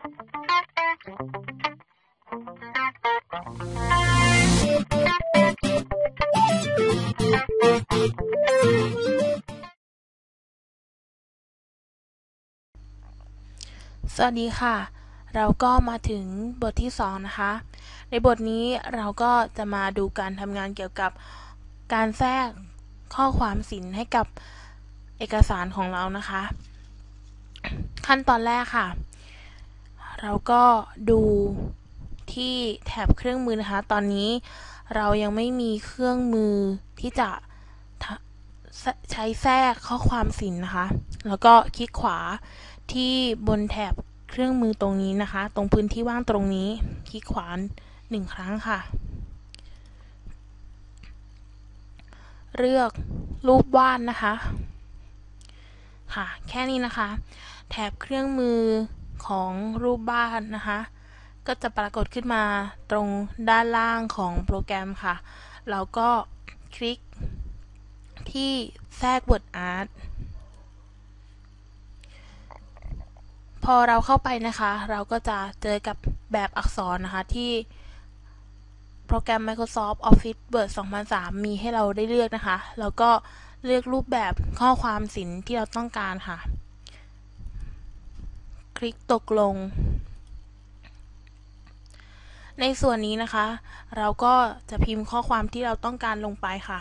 สวัสดีค่ะ เราก็มาถึงบทที่สองนะคะ ในบทนี้เราก็จะมาดูการทำงานเกี่ยวกับการแทรกข้อความสินให้กับเอกสารของเรานะคะ ขั้นตอนแรกค่ะ เราก็ดูที่แถบเครื่องมือนะคะ ตอนนี้เรายังไม่มีเครื่องมือที่จะใช้แทรกข้อความสินนะคะ แล้วก็คลิกขวาที่บนแถบเครื่องมือตรงนี้นะคะ ตรงพื้นที่ว่างตรงนี้ คลิกขวาหนึ่งครั้งค่ะ เลือกรูปวาดนนะคะ ค่ะ แค่นี้นะคะ แถบเครื่องมือ ของรูปวาดนะคะ ก็จะปรากฏขึ้นมาตรงด้านล่างของโปรแกรมค่ะ เราก็คลิกที่แทรก Word Art พอเราเข้าไปนะคะ เราก็จะเจอกับแบบอักษรนะคะที่โปรแกรม Microsoft Office Word 2003 มีให้เราได้เลือกนะคะ แล้วก็เลือกรูปแบบข้อความสินที่เราต้องการค่ะ คลิกตกลง ในส่วนนี้นะคะ เราก็จะพิมพ์ข้อความที่เราต้องการลงไปค่ะ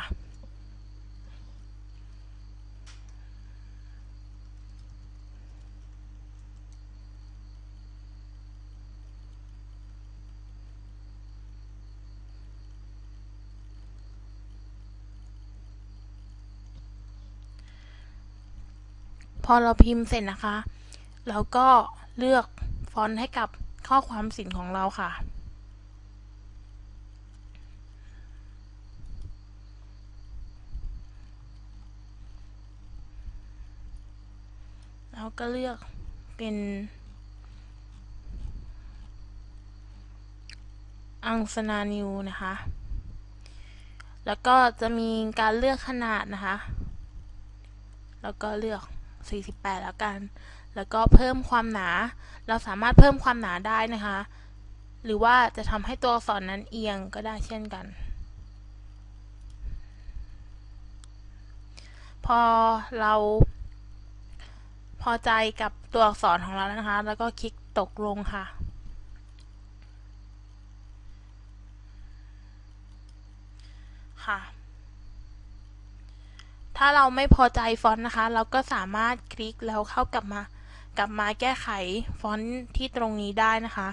พอเราพิมพ์เสร็จนะคะ เราก็เลือกฟอนต์ให้กับข้อความสินของเราค่ะ แล้วก็เลือกเป็นอังสนานิวนะคะ แล้วก็จะมีการเลือกขนาดนะคะ แล้วก็เลือก 48 แล้วกัน แล้วก็เพิ่มความหนา เราสามารถเพิ่มความหนาได้นะคะ หรือว่าจะทำให้ตัวอักษรนั้นเอียงก็ได้เช่นกัน พอเราพอใจกับตัวอักษรของเราแล้วนะคะ แล้วก็คลิกตกลงค่ะ ค่ะ ถ้าเราไม่พอใจฟอนต์นะคะ เราก็สามารถคลิกแล้วเข้ากลับมา กลับมาแก้ไขฟอนต์ที่ตรงนี้ได้นะคะ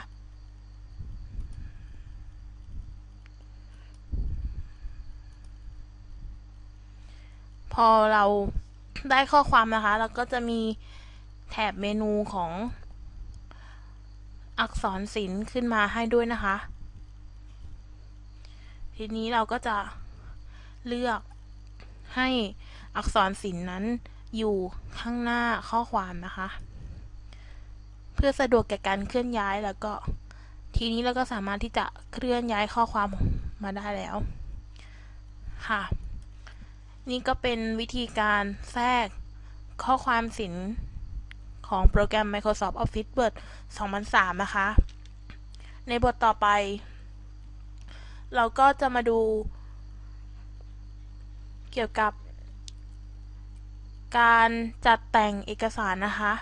พอเราได้ข้อความนะคะ เราก็จะมีแถบเมนูของอักษรศิลป์ขึ้นมาให้ด้วยนะคะ ทีนี้เราก็จะเลือกให้อักษรศิลป์นั้นอยู่ข้างหน้าข้อความนะคะ เพื่อสะดวกแก่การเคลื่อนย้ายแล้วก็ ทีนี้เราก็สามารถที่จะเคลื่อนย้ายข้อความมาได้แล้ว ค่ะ นี่ก็เป็นวิธีการแทรกข้อความศิลป์ของโปรแกรม Microsoft Office Word 2003 นะคะ ในบทต่อไป เราก็จะมาดู เกี่ยวกับการจัดแต่งเอกสารนะคะ